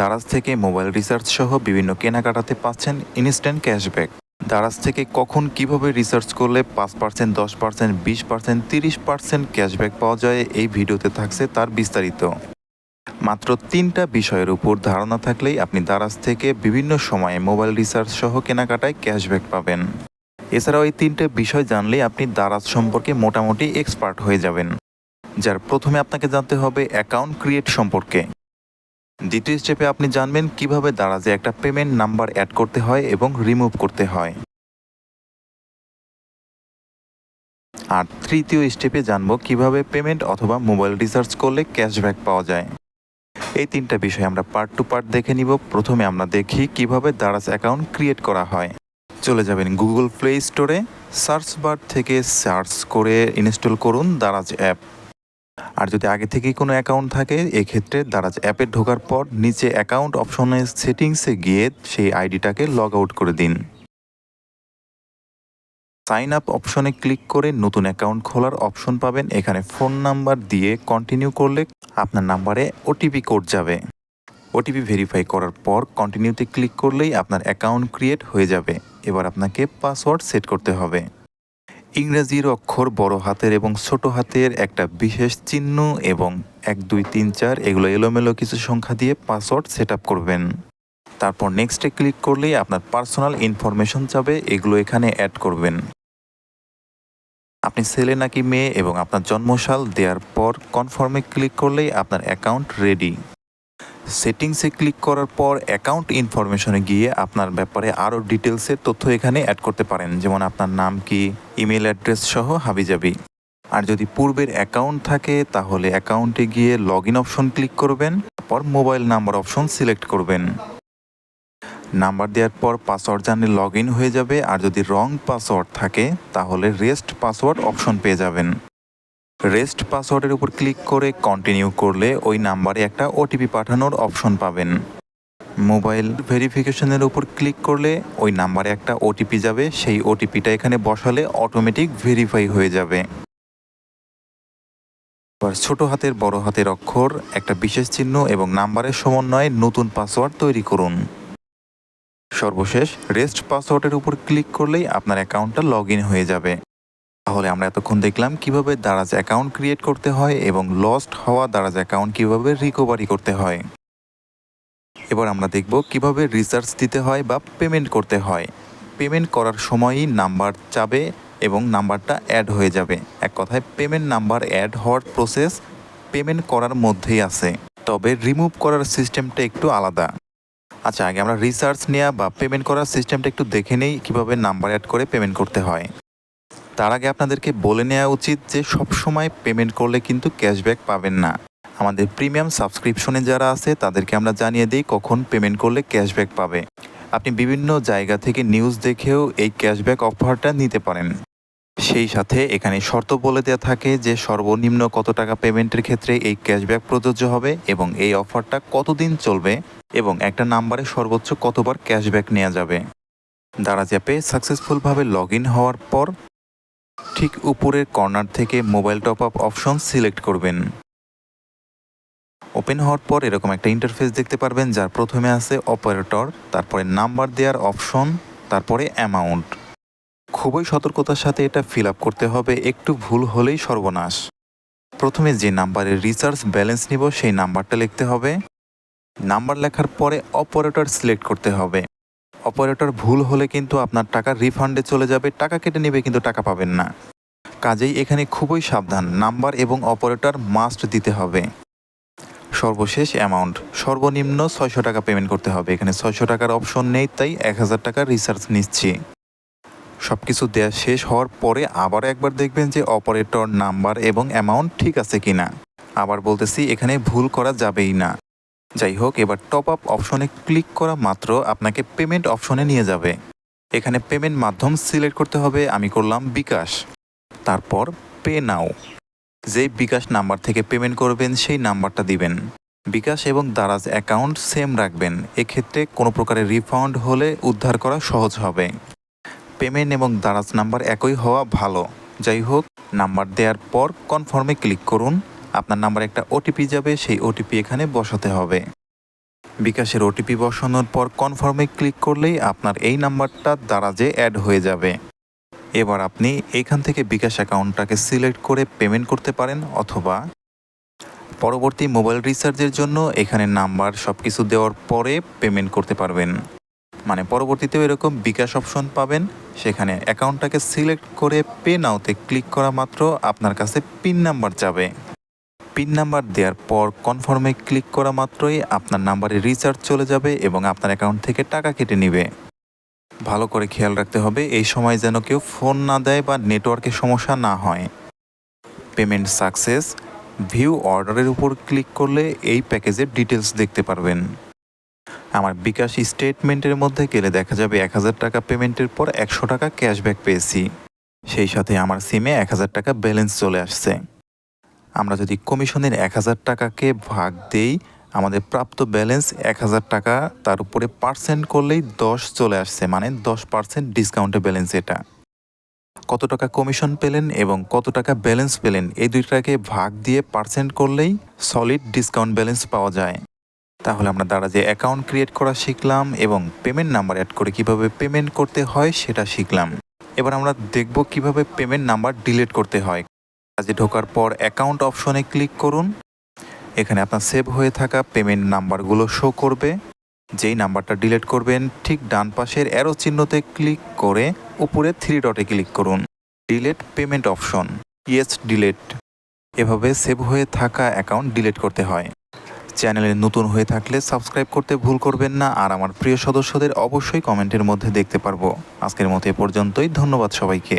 দারাজ থেকে mobile recharge সহ বিভিন্ন কেনাকাটাতে পাচ্ছেন ইনস্ট্যান্ট ক্যাশব্যাক। দারাজ থেকে কখন কীভাবে রিসার্চ করলে পাঁচ পার্সেন্ট, দশ পার্সেন্ট, বিশ পার্সেন্ট, তিরিশ পার্সেন্ট ক্যাশব্যাক পাওয়া যায় এই ভিডিওতে থাকছে তার বিস্তারিত। মাত্র তিনটা বিষয়ের উপর ধারণা থাকলেই আপনি দারাজ থেকে বিভিন্ন সময়ে মোবাইল রিচার্জ সহ কেনাকাটায় ক্যাশব্যাক পাবেন। এছাড়াও এই তিনটে বিষয় জানলেই আপনি দারাজ সম্পর্কে মোটামুটি এক্সপার্ট হয়ে যাবেন। যার প্রথমে আপনাকে জানতে হবে অ্যাকাউন্ট ক্রিয়েট সম্পর্কে। দ্বিতীয় স্টেপে আপনি জানবেন কীভাবে দারাজে একটা পেমেন্ট নাম্বার অ্যাড করতে হয় এবং রিমুভ করতে হয়। আর তৃতীয় স্টেপে জানব কীভাবে পেমেন্ট অথবা মোবাইল রিচার্জ করলে ক্যাশব্যাক পাওয়া যায়। এই তিনটা বিষয় আমরা পার্ট টু পার্ট দেখে নিব। প্রথমে আমরা দেখি কীভাবে দারাজ অ্যাকাউন্ট ক্রিয়েট করা হয়। চলে যাবেন গুগল প্লে স্টোরে সার্চ বার থেকে সার্চ করে ইনস্টল করুন দারাজ অ্যাপ আর যদি আগে থেকেই কোনো অ্যাকাউন্ট থাকে, এক্ষেত্রে দারাজ অ্যাপে ঢোকার পর নিচে অ্যাকাউন্ট অপশনে সেটিংসে গিয়ে সেই আইডিটাকে লগ আউট করে দিন। সাইন আপ অপশনে ক্লিক করে নতুন অ্যাকাউন্ট খোলার অপশন পাবেন। এখানে ফোন নাম্বার দিয়ে কন্টিনিউ করলে আপনার নাম্বারে ওটিপি কোড যাবে। ওটিপি ভেরিফাই করার পর কন্টিনিউতে ক্লিক করলেই আপনার অ্যাকাউন্ট ক্রিয়েট হয়ে যাবে। এবার আপনাকে পাসওয়ার্ড সেট করতে হবে। ইংরেজির অক্ষর বড় হাতের এবং ছোট হাতের একটা বিশেষ চিহ্ন এবং এক, দুই, তিন, চার, এগুলো এলোমেলো কিছু সংখ্যা দিয়ে পাসওয়ার্ড সেট করবেন। তারপর নেক্সটে ক্লিক করলেই আপনার পার্সোনাল ইনফরমেশন যাবে এগুলো এখানে অ্যাড করবেন। আপনি ছেলে নাকি মেয়ে এবং আপনার জন্মসাল দেওয়ার পর কনফার্মে ক্লিক করলেই আপনার অ্যাকাউন্ট রেডি সেটিংসে ক্লিক করার পর অ্যাকাউন্ট ইনফরমেশনে গিয়ে আপনার ব্যাপারে আরও ডিটেলসের তথ্য এখানে অ্যাড করতে পারেন। যেমন আপনার নাম কি ইমেল অ্যাড্রেস সহ হাবিজাবি। আর যদি পূর্বের অ্যাকাউন্ট থাকে, তাহলে অ্যাকাউন্টে গিয়ে লগ ইন অপশন ক্লিক করবেন, তারপর মোবাইল নাম্বার অপশন সিলেক্ট করবেন। নাম্বার দেওয়ার পর পাসওয়ার্ড জানলে লগ ইন হয়ে যাবে, আর যদি রং পাসওয়ার্ড থাকে, তাহলে রেস্ট পাসওয়ার্ড অপশন পেয়ে যাবেন। রেস্ট পাসওয়ার্ডের উপর ক্লিক করে কন্টিনিউ করলে ওই নাম্বারে একটা ওটিপি পাঠানোর অপশন পাবেন। মোবাইল ভেরিফিকেশনের উপর ক্লিক করলে ওই নাম্বারে একটা ওটিপি যাবে, সেই ওটিপিটা এখানে বসালে অটোমেটিক ভেরিফাই হয়ে যাবে। এবার ছোট হাতের, বড় হাতের অক্ষর, একটা বিশেষ চিহ্ন এবং নাম্বারের সমন্বয়ে নতুন পাসওয়ার্ড তৈরি করুন। সর্বশেষ রেস্ট পাসওয়ার্ডের উপর ক্লিক করলেই আপনার অ্যাকাউন্টটা লগ হয়ে যাবে। তাহলে আমরা এতক্ষণ দেখলাম কীভাবে দারাজ অ্যাকাউন্ট ক্রিয়েট করতে হয় এবং লস্ট হওয়া দারাজ অ্যাকাউন্ট কীভাবে রিকভারি করতে হয়। এবার আমরা দেখব কীভাবে রিচার্জ দিতে হয় বা পেমেন্ট করতে হয়। পেমেন্ট করার সময়ই নাম্বার চাবে এবং নাম্বারটা অ্যাড হয়ে যাবে। এক কথায় পেমেন্ট নাম্বার অ্যাড হওয়ার প্রসেস পেমেন্ট করার মধ্যেই আছে। তবে রিমুভ করার সিস্টেমটা একটু আলাদা। আচ্ছা আগে আমরা রিচার্জ নেওয়া বা পেমেন্ট করার সিস্টেমটা একটু দেখে নেই কীভাবে নাম্বার অ্যাড করে পেমেন্ট করতে হয়। তার আগে আপনাদেরকে বলে নেওয়া উচিত যে সব সময় পেমেন্ট করলে কিন্তু ক্যাশব্যাক পাবেন না। আমাদের প্রিমিয়াম সাবস্ক্রিপশনে যারা আছে, তাদেরকে আমরা জানিয়ে দিই কখন পেমেন্ট করলে ক্যাশব্যাক পাবে। আপনি বিভিন্ন জায়গা থেকে নিউজ দেখেও এই ক্যাশব্যাক অফারটা নিতে পারেন। সেই সাথে এখানে শর্ত বলে দেওয়া থাকে যে সর্বনিম্ন কত টাকা পেমেন্টের ক্ষেত্রে এই ক্যাশব্যাক প্রযোজ্য হবে এবং এই অফারটা কতদিন চলবে এবং একটা নাম্বারে সর্বোচ্চ কতবার ক্যাশব্যাক নেওয়া যাবে। দারাজ অ্যাপে সাকসেসফুলভাবে লগ ইন হওয়ার পর ঠিক উপরের কর্নার থেকে mobile top up option select করবেন। ওপেন হওয়ার পর এরকম একটা ইন্টারফেস দেখতে পারবেন, যার প্রথমে আছে অপারেটর তারপরে নাম্বার দেওয়ার অপশন তারপরে অ্যামাউন্ট খুবই সতর্কতার সাথে এটা ফিল আপ করতে হবে, একটু ভুল হলেই সর্বনাশ। প্রথমে যে নাম্বারে রিচার্জ ব্যালেন্স নিব, সেই নাম্বারটা লিখতে হবে। নাম্বার লেখার পরে অপারেটর সিলেক্ট করতে হবে। অপারেটর ভুল হলে কিন্তু আপনার টাকা রিফান্ডে চলে যাবে, টাকা কেটে নেবে কিন্তু টাকা পাবেন না। কাজেই এখানে খুবই সাবধান নাম্বার এবং অপারেটর মাস্ট দিতে হবে। সর্বশেষ অ্যামাউন্ট সর্বনিম্ন ছয়শো টাকা পেমেন্ট করতে হবে। এখানে ছয়শো টাকার অপশন নেই, তাই এক হাজার টাকার রিচার্জ নিচ্ছি। সব কিছু দেওয়া শেষ হওয়ার পরে আবার একবার দেখবেন যে অপারেটর নাম্বার এবং অ্যামাউন্ট ঠিক আছে কিনা। আবার বলতেছি, এখানে ভুল করা যাবেই না। যাই হোক, এবার টপ আপ অপশনে ক্লিক করা মাত্র আপনাকে পেমেন্ট অপশনে নিয়ে যাবে। এখানে পেমেন্ট মাধ্যম সিলেক্ট করতে হবে, আমি করলাম বিকাশ। তারপর পে নাও যেই বিকাশ নাম্বার থেকে পেমেন্ট করবেন, সেই নাম্বারটা দিবেন। বিকাশ এবং দারাজ অ্যাকাউন্ট সেম রাখবেন। এক্ষেত্রে কোনো প্রকারের রিফান্ড হলে উদ্ধার করা সহজ হবে। পেমেন্ট এবং দারাজ নাম্বার একই হওয়া ভালো। যাই হোক নাম্বার দেওয়ার পর কনফার্মে ক্লিক করুন। আপনার নাম্বার একটা ওটিপি যাবে, সেই ওটিপি এখানে বসাতে হবে। বিকাশের ওটিপি বসানোর পর কনফার্মে ক্লিক করলেই আপনার এই নাম্বারটা দ্বারা যে অ্যাড হয়ে যাবে। এবার আপনি এখান থেকে বিকাশ অ্যাকাউন্টটাকে সিলেক্ট করে পেমেন্ট করতে পারেন অথবা পরবর্তী মোবাইল রিচার্জের জন্য এখানে নাম্বার সব কিছু দেওয়ার পরে পেমেন্ট করতে পারবেন। মানে পরবর্তীতেও এরকম বিকাশ অপশন পাবেন, সেখানে অ্যাকাউন্টটাকে সিলেক্ট করে পে নাওতে ক্লিক করা মাত্র আপনার কাছে পিন নাম্বার যাবে। পিন নাম্বার দেওয়ার পর কনফার্মে ক্লিক করা মাত্রই আপনার নাম্বারে রিচার্জ চলে যাবে এবং আপনার অ্যাকাউন্ট থেকে টাকা কেটে নেবে। ভালো করে খেয়াল রাখতে হবে, এই সময় যেন কেউ ফোন না দেয় বা নেটওয়ার্কের সমস্যা না হয়। পেমেন্ট সাকসেস, ভিউ অর্ডারের উপর ক্লিক করলে এই প্যাকেজের ডিটেলস দেখতে পারবেন। আমার বিকাশ স্টেটমেন্টের মধ্যে গেলে দেখা যাবে এক হাজার টাকা পেমেন্টের পর একশো টাকা ক্যাশব্যাক পেয়েছি। সেই সাথে আমার সিমে এক হাজার টাকা ব্যালেন্স চলে আসছে। আমরা যদি কমিশনের এক হাজার টাকাকে ভাগ দেই, আমাদের প্রাপ্ত ব্যালেন্স এক হাজার টাকা, তার উপরে পার্সেন্ট করলেই দশ চলে আসছে মানে দশ পার্সেন্ট ডিসকাউন্টে ব্যালেন্স এটা। কত টাকা কমিশন পেলেন এবং কত টাকা ব্যালেন্স পেলেন, এই দুইটাকে ভাগ দিয়ে পার্সেন্ট করলেই সলিড ডিসকাউন্ট ব্যালেন্স পাওয়া যায়। তাহলে আমরা দ্বারা যে অ্যাকাউন্ট ক্রিয়েট করা শিখলাম এবং পেমেন্ট নাম্বার অ্যাড করে কীভাবে পেমেন্ট করতে হয় সেটা শিখলাম। এবার আমরা দেখব কীভাবে পেমেন্ট নাম্বার ডিলিট করতে হয়। কাজে ঢোকার পর অ্যাকাউন্ট অপশনে ক্লিক করুন। এখানে আপনার সেভ হয়ে থাকা পেমেন্ট নাম্বারগুলো শো করবে। যেই নাম্বারটা ডিলিট করবেন, ঠিক ডান পাশের অ্যারো চিহ্নতে ক্লিক করে উপরে থ্রি ডটে ক্লিক করুন। Delete payment option yes delete এভাবে সেভ হয়ে থাকা অ্যাকাউন্ট ডিলেট করতে হয়। চ্যানেলে নতুন হয়ে থাকলে সাবস্ক্রাইব করতে ভুল করবেন না। আর আমার প্রিয় সদস্যদের অবশ্যই কমেন্টের মধ্যে দেখতে পারব। আজকের মতো এ পর্যন্তই। ধন্যবাদ সবাইকে।